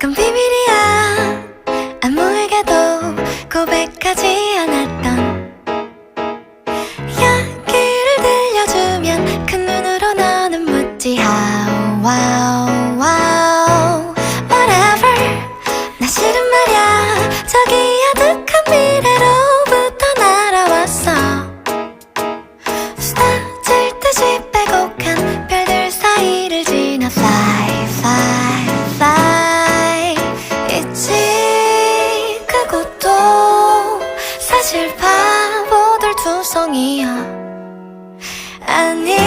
그건 비밀이야. 아무에게도 고백하지 않았던 이야기를 들려주면 큰 눈으로 너는 묻지. How wow. 사실 바보들 두성이야 아니